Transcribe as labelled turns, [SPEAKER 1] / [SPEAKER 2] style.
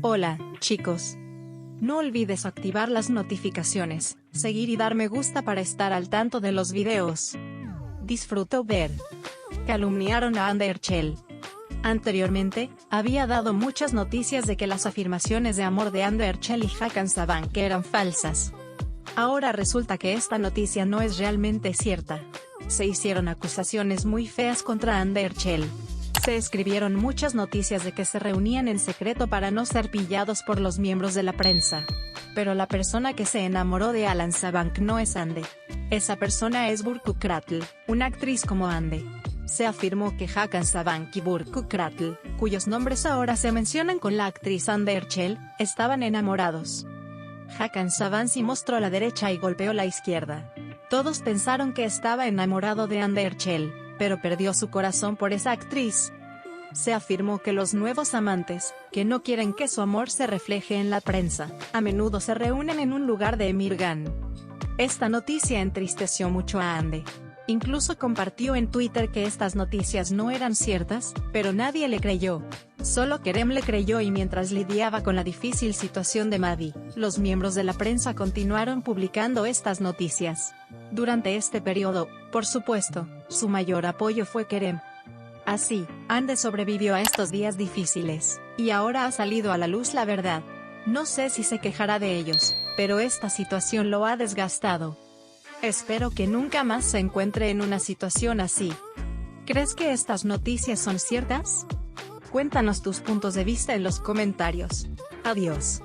[SPEAKER 1] Hola, chicos. No olvides activar las notificaciones, seguir y dar me gusta para estar al tanto de los videos. Disfruto ver. Calumniaron a Underchell. Anteriormente, había dado muchas noticias de que las afirmaciones de amor de Underchell y Hakan Saban que eran falsas. Ahora resulta que esta noticia no es realmente cierta. Se hicieron acusaciones muy feas contra Underchell. Se escribieron muchas noticias de que se reunían en secreto para no ser pillados por los miembros de la prensa. Pero la persona que se enamoró de Alan Sabank no es Ande. Esa persona es Burku Kratl, una actriz como Ande. Se afirmó que Hakan Sabank y Burku Kratl, cuyos nombres ahora se mencionan con la actriz Ande Erchel, estaban enamorados. Hakan Saban sí mostró la derecha y golpeó la izquierda. Todos pensaron que estaba enamorado de Ande Erchel, pero perdió su corazón por esa actriz. Se afirmó que los nuevos amantes, que no quieren que su amor se refleje en la prensa, a menudo se reúnen en un lugar de Emirgan. Esta noticia entristeció mucho a Ande. Incluso compartió en Twitter que estas noticias no eran ciertas, pero nadie le creyó. Solo Kerem le creyó y mientras lidiaba con la difícil situación de Maddie, los miembros de la prensa continuaron publicando estas noticias. Durante este periodo, por supuesto, su mayor apoyo fue Kerem. Así, Ande sobrevivió a estos días difíciles, y ahora ha salido a la luz la verdad. No sé si se quejará de ellos, pero esta situación lo ha desgastado. Espero que nunca más se encuentre en una situación así. ¿Crees que estas noticias son ciertas? Cuéntanos tus puntos de vista en los comentarios. Adiós.